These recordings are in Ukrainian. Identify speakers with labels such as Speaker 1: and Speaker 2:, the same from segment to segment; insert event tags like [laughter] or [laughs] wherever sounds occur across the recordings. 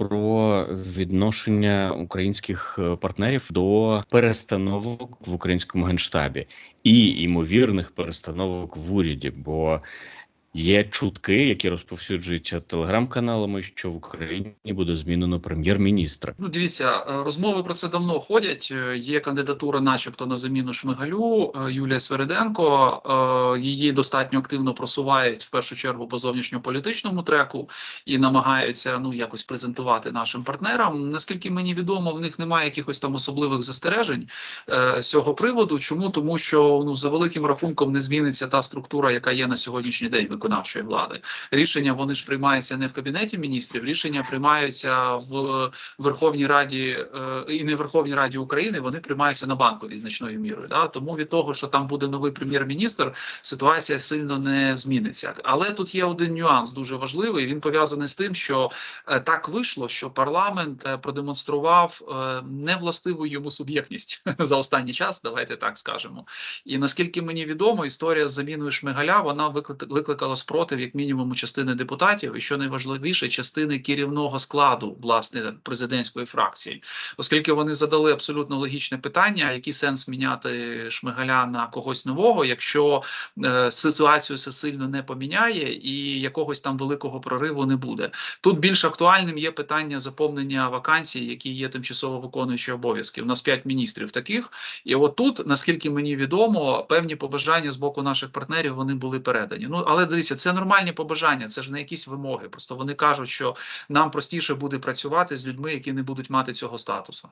Speaker 1: про відношення українських е, партнерів до перестановок в українському генштабі і ймовірних перестановок в уряді. Бо Є чутки, які розповсюджуються телеграм-каналами, що в Україні буде змінено прем'єр-міністра.
Speaker 2: Ну, дивіться, е, розмови про це давно ходять. Е, Є кандидатура, начебто, на заміну Шмигалю е, Юлія Свериденко. Її достатньо активно просувають в першу чергу по зовнішньополітичному треку і намагаються ну якось презентувати нашим партнерам. Наскільки мені відомо, в них немає якихось там особливих застережень з цього приводу. Чому тому, що ну за великим рахунком не зміниться та структура, яка є на сьогоднішній день виконавчої влади. Рішення вони ж приймаються не в кабінеті міністрів, рішення приймаються в Верховній Раді е, і не в Верховній Раді України. Вони приймаються на банковій значною мірою. Да? Тому від того, що там буде новий прем'єр-міністр, ситуація сильно не зміниться. Але тут є один нюанс дуже важливий. Він пов'язаний з тим, що е, так вийшло, що парламент е, продемонстрував е, невластиву йому суб'єктність [laughs] за останній час. Давайте так скажемо. І наскільки мені відомо, історія з заміною Шмигаля вона виклик- викликала спротив як мінімум частини депутатів, і що найважливіше, частини керівного складу власне президентської фракції, оскільки вони задали абсолютно логічне питання: який сенс міняти Шмигаля на когось нового, якщо е, ситуацію це сильно не поміняє і якогось там великого прориву не буде. Тут більш актуальним є питання заповнення вакансій, які є тимчасово виконуючі обов'язки. У нас п'ять міністрів таких, і от тут, наскільки мені відомо, певні побажання з боку наших партнерів вони були передані. Ну але дивіться, це нормальні побажання, це ж не якісь вимоги. Просто вони кажуть, що нам простіше буде працювати з людьми, які не будуть мати цього статусу.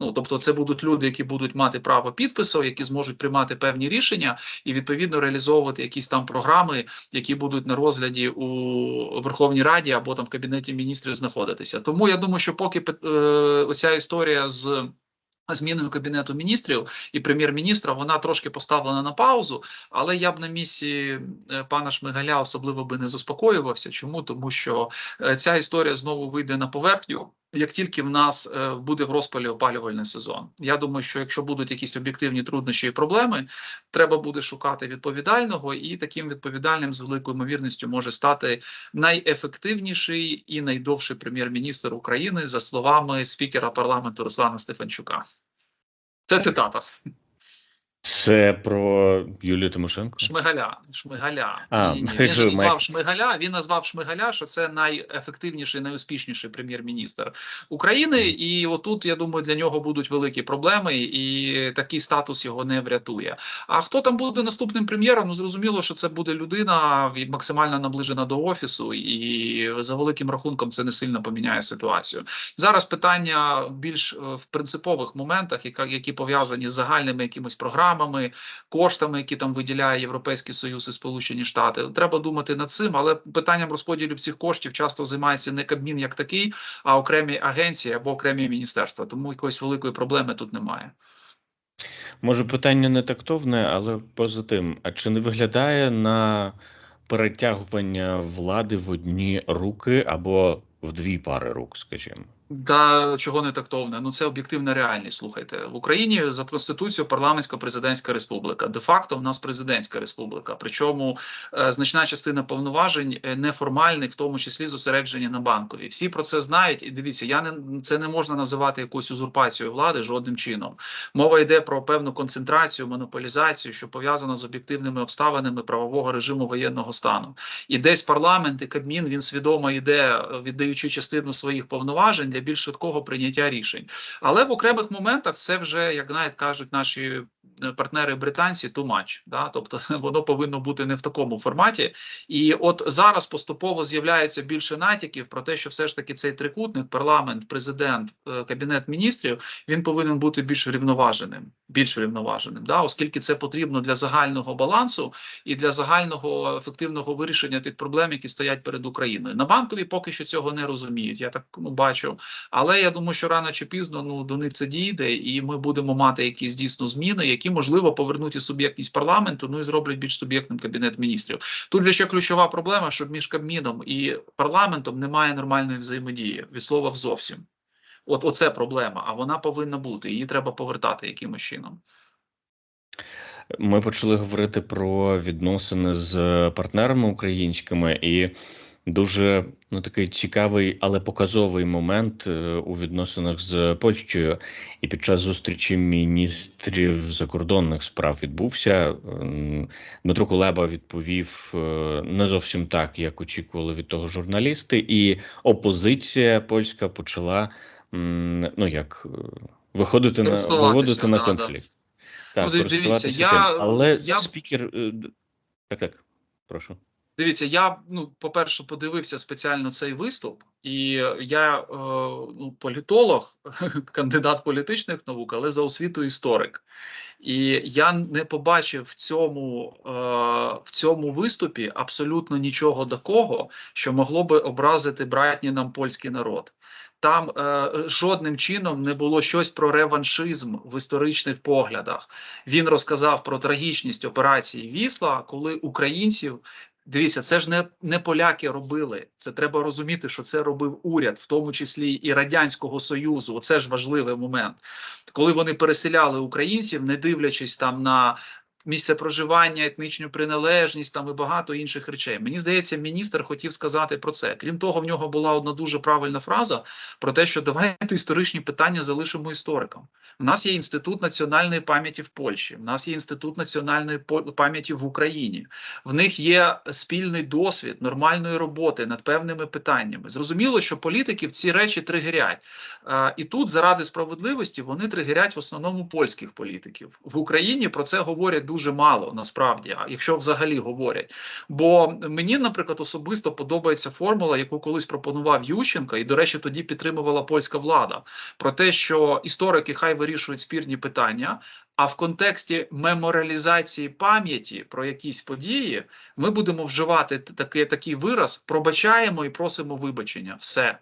Speaker 2: Ну, тобто, це будуть люди, які будуть мати право підпису, які зможуть приймати певні рішення і відповідно реалізовувати якісь там програми, які будуть на розгляді у Верховній Раді або там в кабінеті міністрів знаходитися. Тому я думаю, що поки е, оця історія з зміною кабінету міністрів і прем'єр-міністра вона трошки поставлена на паузу, але я б на місці е, пана Шмигаля особливо би не заспокоювався. Чому тому, що е, ця історія знову вийде на поверхню. Як тільки в нас е, буде в розпалі опалювальний сезон, я думаю, що якщо будуть якісь об'єктивні труднощі і проблеми, треба буде шукати відповідального, і таким відповідальним з великою ймовірністю може стати найефективніший і найдовший прем'єр-міністр України за словами спікера парламенту Руслана Стефанчука. Це цитата
Speaker 1: Це про Юлію Тимошенко.
Speaker 2: Шмигаля. Шмигаля.
Speaker 1: А,
Speaker 2: Ні, ні, ні. Він же назвав Шмигаля. Він назвав Шмигаля, що це найефективніший, найуспішніший прем'єр-міністр України. І отут, я думаю, для нього будуть великі проблеми, і такий статус його не врятує. А хто там буде наступним прем'єром? Ну зрозуміло, що це буде людина максимально наближена до офісу, і за великим рахунком це не сильно поміняє ситуацію. Зараз питання більш е, в принципових моментах, які пов'язані з загальними якимись програмами, коштами, які там виділяє Європейський Союз і Сполучені Штати. Треба думати над цим, але питанням розподілу цих коштів часто займається не Кабмін як такий, а окремі агенції або окремі міністерства. Тому якоїсь великої проблеми тут немає.
Speaker 1: Може, питання не тактовне, але поза тим. А чи не виглядає на перетягування влади в одні руки або в дві пари рук, скажімо?
Speaker 2: Да чого не тактовне? Ну це об'єктивна реальність. Слухайте в Україні за конституцією парламентсько-президентська республіка. Де факто в нас президентська республіка. Причому е, значна частина повноважень е, неформальних, в тому числі зосереджені на банкові. Всі про це знають. І дивіться, я не це не можна називати якоюсь узурпацією влади жодним чином. Мова йде про певну концентрацію, монополізацію, що пов'язана з об'єктивними обставинами правового режиму воєнного стану. І десь парламент і Кабмін він свідомо йде, е, віддаючи частину своїх повноважень для більш швидкого прийняття рішень. Але в окремих моментах це вже, як навіть кажуть наші партнери британці, too much, да? Тобто [laughs] воно повинно бути не в такому форматі. І от зараз поступово з'являється більше натяків про те, що все ж таки цей трикутник, парламент, президент, е, кабінет міністрів, він повинен бути більш рівноваженим, більш рівноваженим, да? оскільки це потрібно для загального балансу і для загального ефективного вирішення тих проблем, які стоять перед Україною. На банкові поки що цього не розуміють. Я так ну, бачу. Але я думаю, що рано чи пізно ну до них це дійде, і ми будемо мати якісь дійсно зміни, які можливо повернуть і суб'єктність парламенту, ну і зроблять більш суб'єктним кабінет міністрів. Тут ще ключова проблема, що між Кабміном і парламентом немає нормальної взаємодії від слова зовсім. От оце проблема, а вона повинна бути. Її треба повертати якимось чином.
Speaker 1: Ми почали говорити про відносини з партнерами українськими, і дуже ну такий цікавий, але показовий момент е, у відносинах з Польщею. І під час зустрічі міністрів закордонних справ відбувся. Ем, Дмитро Кулеба відповів е, не зовсім так, як очікували від того журналісти, і опозиція польська почала ну як е, виходити на виводити на
Speaker 2: да,
Speaker 1: конфлікт. Так,
Speaker 2: Ну, дивіться, я-
Speaker 1: тим. але
Speaker 2: я-
Speaker 1: спікер е, так, так, прошу.
Speaker 2: Дивіться, я ну, по-перше, подивився спеціально цей виступ, і я е, ну, політолог, [laughs] кандидат політичних наук, але за освітою історик. І я не побачив в цьому, е, в цьому виступі абсолютно нічого такого, що могло би образити братній нам польський народ. Там е, жодним чином не було щось про реваншизм в історичних поглядах. Він розказав про трагічність операції Вісла, коли українців Дивіться, це ж не, не поляки робили. Це треба розуміти, що це робив уряд, в тому числі і Радянського Союзу. Оце ж важливий момент. Коли вони переселяли українців, не дивлячись там на місце проживання, етнічну приналежність там і багато інших речей. Мені здається, міністр хотів сказати про це. Крім того, в нього була одна дуже правильна фраза про те, що давайте історичні питання залишимо історикам. У нас є інститут національної пам'яті в Польщі, в нас є інститут національної пам'яті в Україні. В них є спільний досвід нормальної роботи над певними питаннями. Зрозуміло, що політиків ці речі тригерять. Е, І тут, заради справедливості, вони тригерять в основному польських політиків. В Україні про це говорять дуже мало насправді, а якщо взагалі говорять. Бо мені, наприклад, особисто подобається формула, яку колись пропонував Ющенко, і, до речі, тоді підтримувала польська влада, про те, що історики хай вирішують спірні питання. А в контексті меморіалізації пам'яті про якісь події ми будемо вживати такий, такий вираз: пробачаємо і просимо вибачення. Все.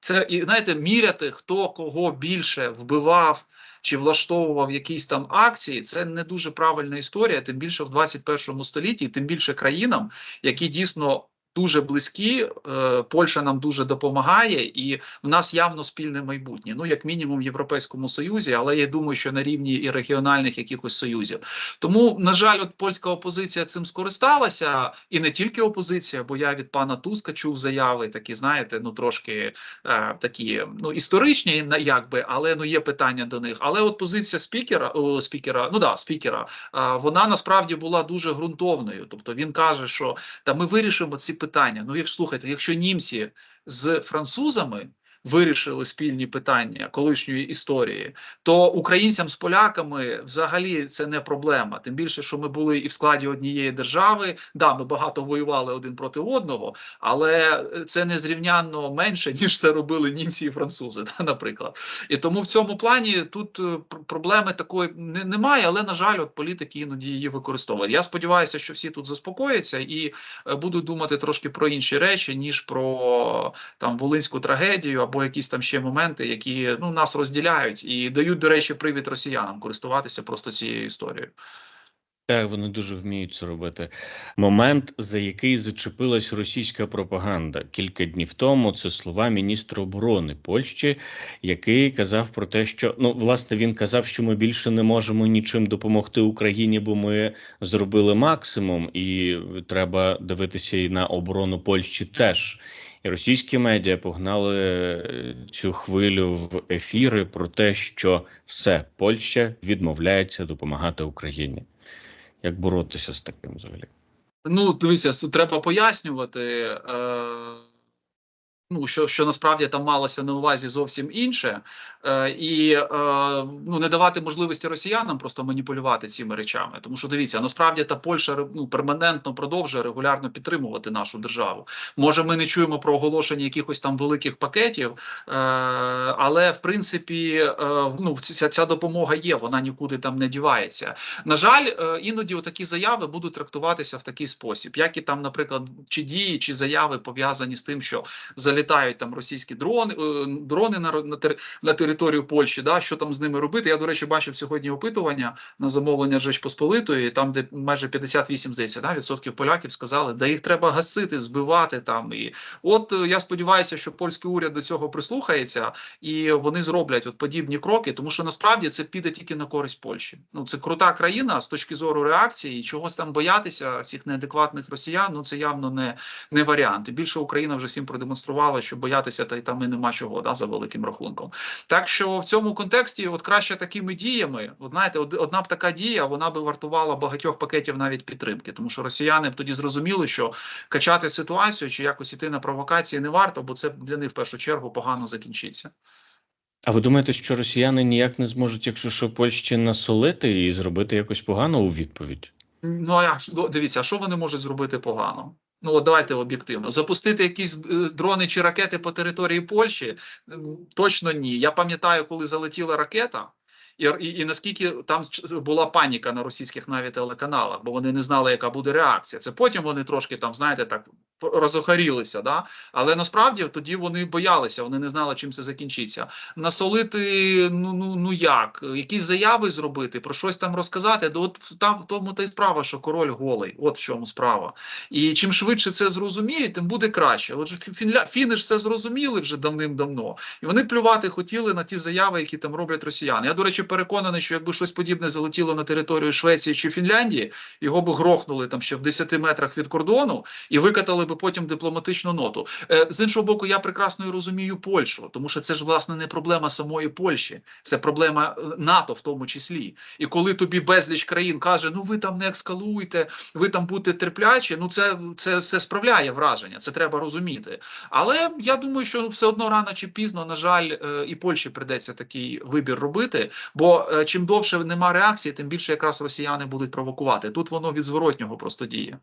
Speaker 2: Це і знаєте, міряти, хто кого більше вбивав чи влаштовував якісь там акції, це не дуже правильна історія, тим більше в 21 столітті, тим більше країнам, які дійсно дуже близькі. Е, Польща нам дуже допомагає, і в нас явно спільне майбутнє. Ну, як мінімум, в Європейському Союзі, але я думаю, що на рівні і регіональних якихось союзів. Тому, на жаль, от польська опозиція цим скористалася, і не тільки опозиція, бо я від пана Туска чув заяви, такі знаєте, ну трошки е, такі ну історичні, якби, але ну є питання до них. Але от позиція спікера, о, спікера, ну да, спікера, е, вона насправді була дуже ґрунтовною. Тобто він каже, що та ми вирішимо ці питання. Ну, як слухайте, якщо німці з французами. Вирішили спільні питання колишньої історії, то українцям з поляками взагалі це не проблема. Тим більше, що ми були і в складі однієї держави. Да, ми багато воювали один проти одного, але це незрівнянно менше [laughs] ніж це робили німці і французи, да, наприклад. І тому в цьому плані тут е, проблеми такої немає, але на жаль, от політики іноді її використовують. Я сподіваюся, що всі тут заспокояться і е, будуть думати трошки про інші речі, ніж про там волинську трагедію або якісь там ще моменти, які ну нас розділяють і дають, до речі, привід росіянам користуватися просто цією історією.
Speaker 1: Так, вони дуже вміють це робити. Момент, за який зачепилась російська пропаганда кілька днів тому, це слова міністра оборони Польщі, який казав про те, що ну власне він казав, що ми більше не можемо нічим допомогти Україні, бо ми зробили максимум, і треба дивитися і на оборону Польщі теж. І російські медіа погнали е, цю хвилю в ефіри про те, що все Польща відмовляється допомагати Україні. Як боротися з таким взагалі?
Speaker 2: Ну, дивися, треба пояснювати. Е, Ну, що, що насправді там малося на увазі зовсім інше, е, і е, ну не давати можливості росіянам просто маніпулювати цими речами. Тому що дивіться, насправді та Польща ну, перманентно продовжує регулярно підтримувати нашу державу. Може, ми не чуємо про оголошення якихось там великих пакетів, е, але в принципі е, ну, ця, ця допомога є, вона нікуди там не дівається. На жаль, е, іноді такі заяви будуть трактуватися в такий спосіб, як і там, наприклад, чи дії, чи заяви пов'язані з тим, що залякати залітають там російські дрони, е, дрони на, на, на територію Польщі. Да, що там з ними робити? Я, до речі, бачив сьогодні опитування на замовлення Жеч Посполитої, там, де майже 58 здається, да, відсотків поляків сказали, да їх треба гасити, збивати там. І от е, я сподіваюся, що польський уряд до цього прислухається і вони зроблять от подібні кроки, тому що насправді це піде тільки на користь Польщі. Ну це крута країна з точки зору реакції, чогось там боятися цих неадекватних росіян. Ну це явно не, не варіант. І більше Україна вже всім продемонструвала, що боятися та й там і нема чого да, за великим рахунком. Так що в цьому контексті, от краще такими діями, от знаєте, одна б така дія, вона би вартувала багатьох пакетів навіть підтримки, тому що росіяни б тоді зрозуміли, що качати ситуацію чи якось іти на провокації не варто, бо це для них в першу чергу погано закінчиться.
Speaker 1: А ви думаєте, що росіяни ніяк не зможуть, якщо що Польщі насолити і зробити якось погано у відповідь?
Speaker 2: Ну а ну, дивіться, а що вони можуть зробити погано? Ну от давайте об'єктивно. Запустити якісь е, дрони чи ракети по території Польщі? Точно ні. Я пам'ятаю, коли залетіла ракета. І, і, і наскільки там була паніка на російських навіть телеканалах, бо вони не знали, яка буде реакція. Це потім вони трошки там, знаєте, так розохарілися, да? але насправді тоді вони боялися, вони не знали, чим це закінчиться. Насолити, ну ну ну як, якісь заяви зробити, про щось там розказати. Да от там в тому та й справа, що король голий. От в чому справа. І чим швидше це зрозуміють, тим буде краще. Отже, фіни ж це зрозуміли вже давним-давно, і вони плювати хотіли на ті заяви, які там роблять росіяни. Я, до речі, переконаний, що якби щось подібне залетіло на територію Швеції чи Фінляндії, його б грохнули там ще в 10 метрах від кордону і викатали би потім дипломатичну ноту. Е, з іншого боку, я прекрасно і розумію Польщу, тому що це ж власне не проблема самої Польщі, це проблема е, НАТО в тому числі. І коли тобі безліч країн каже, ну ви там не ескалуйте, ви там будете терплячі, ну це, це, це справляє враження, це треба розуміти. Але я думаю, що все одно рано чи пізно, на жаль, е, і Польщі придеться такий вибір робити. Бо е, чим довше нема реакції, тим більше якраз росіяни будуть провокувати. Тут воно від зворотнього просто діє.